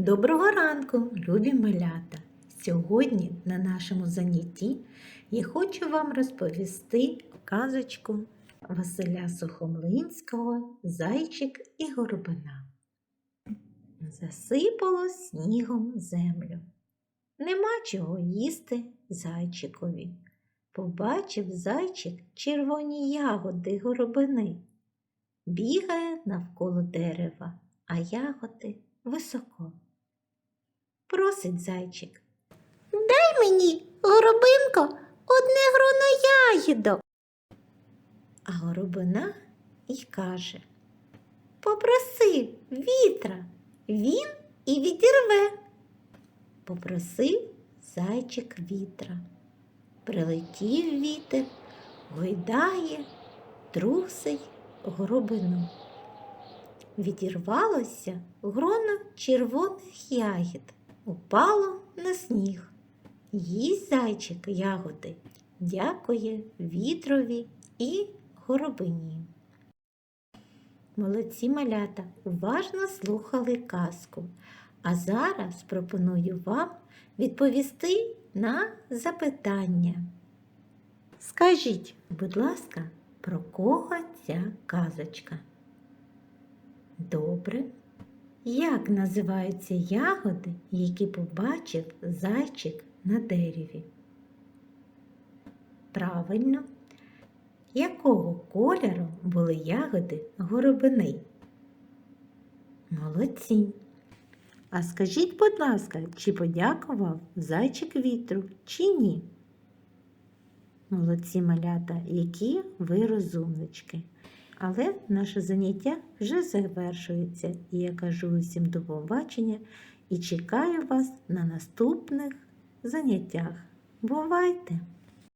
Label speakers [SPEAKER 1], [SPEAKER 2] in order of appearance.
[SPEAKER 1] Доброго ранку, любі малята! Сьогодні на нашому занятті я хочу вам розповісти казочку Василя Сухомлинського Зайчик і горобина. Засипало снігом землю. Нема чого їсти зайчикові. Побачив зайчик червоні ягоди горобини. Бігає навколо дерева, а ягоди високо. Просить зайчик. Дай мені, горобинко, одне гроно ягідок. А горобина й каже Попроси вітра, він і відірве. Попросив зайчик вітра. Прилетів вітер, гойдає, трусить горобину. Відірвалося гроно червоних ягід, упало на сніг. Їсть зайчик ягоди, дякує вітрові і горобині. Молодці малята уважно слухали казку, а зараз пропоную вам відповісти на запитання. Скажіть, будь ласка, про кого ця казочка? Добре. Як називаються ягоди, які побачив зайчик на дереві? Правильно. Якого кольору були ягоди горобини? Молодці. А скажіть, будь ласка, чи подякував зайчик вітру, чи ні? Молодці малята, які ви розумнички. Але наше заняття вже завершується, і я кажу усім до побачення і чекаю вас на наступних заняттях. Бувайте!